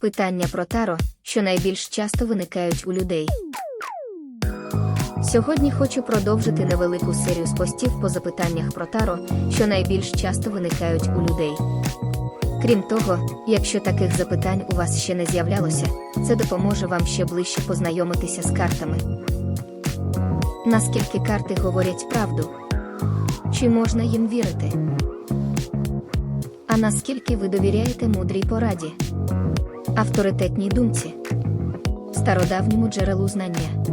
Питання про таро, що найбільш часто виникають у людей. Сьогодні хочу продовжити невелику серію з постів по запитаннях про таро, що найбільш часто виникають у людей. Крім того, якщо таких запитань у вас ще не з'являлося, це допоможе вам ще ближче познайомитися з картами. Наскільки карти говорять правду? Чи можна їм вірити? А наскільки ви довіряєте мудрій пораді? Авторитетній думці, стародавньому джерелу знання.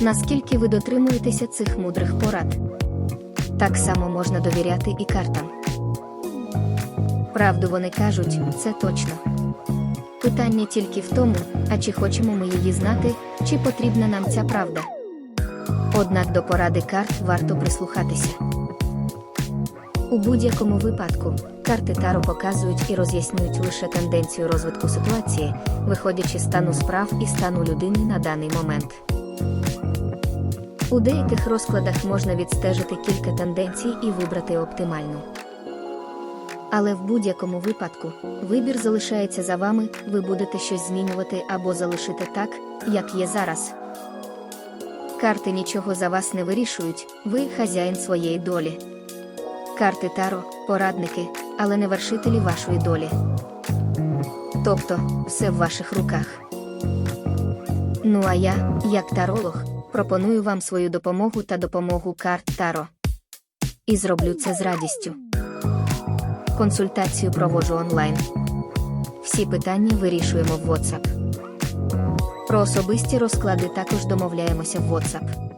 Наскільки ви дотримуєтеся цих мудрих порад? Так само можна довіряти і картам. Правду вони кажуть, це точно. Питання тільки в тому, а чи хочемо ми її знати, чи потрібна нам ця правда. Однак до поради карт варто прислухатися. У будь-якому випадку карти Таро показують і роз'яснюють лише тенденцію розвитку ситуації, виходячи з стану справ і стану людини на даний момент. У деяких розкладах можна відстежити кілька тенденцій і вибрати оптимальну. Але в будь-якому випадку вибір залишається за вами, ви будете щось змінювати або залишити так, як є зараз. Карти нічого за вас не вирішують, ви хазяїн своєї долі. Карти Таро, порадники, але не вершителі вашої долі. Тобто, все в ваших руках. Ну а я, як таролог, пропоную вам свою допомогу та допомогу карт Таро. І зроблю це з радістю. Консультацію проводжу онлайн. Всі питання вирішуємо в WhatsApp. Про особисті розклади також домовляємося в WhatsApp.